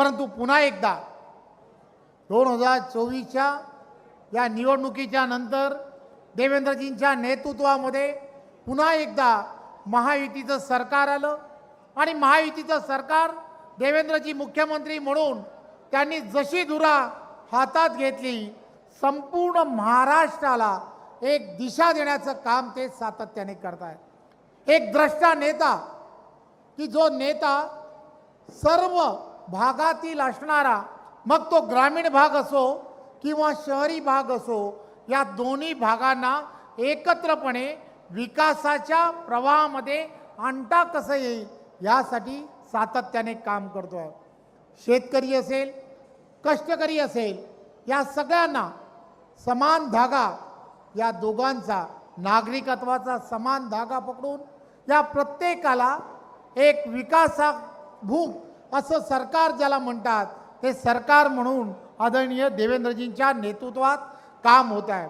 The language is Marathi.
परंतु पुन्हा एकदा दोन हजार चोवीसच्या या निवडणुकीच्या नंतर देवेंद्रजींच्या नेतृत्वामध्ये पुन्हा एकदा महायुतीचं सरकार आलं आणि महायुतीचं सरकार देवेंद्रजी मुख्यमंत्री म्हणून त्यांनी जशी धुरा हातात घेतली संपूर्ण महाराष्ट्राला एक दिशा देण्याचं काम ते सातत्याने करत आहे एक द्रष्टा नेता की जो नेता सर्व भागातील असणारा मग तो ग्रामीण भाग असो किंवा शहरी भाग असो या दोन्ही भागांना एकत्रपणे विकासाच्या प्रवाहामध्ये आणता कसं येईल यासाठी सातत्याने काम करतो आहे शेतकरी असेल कष्टकरी असेल या सगळ्यांना समान धागा या दोघांचा नागरिकत्वाचा समान धागा पकडून या प्रत्येकाला एक विकासाभूक असं सरकार ज्याला म्हणतात ते सरकार म्हणून आदरणीय देवेंद्रजींच्या नेतृत्वात काम होत आहे.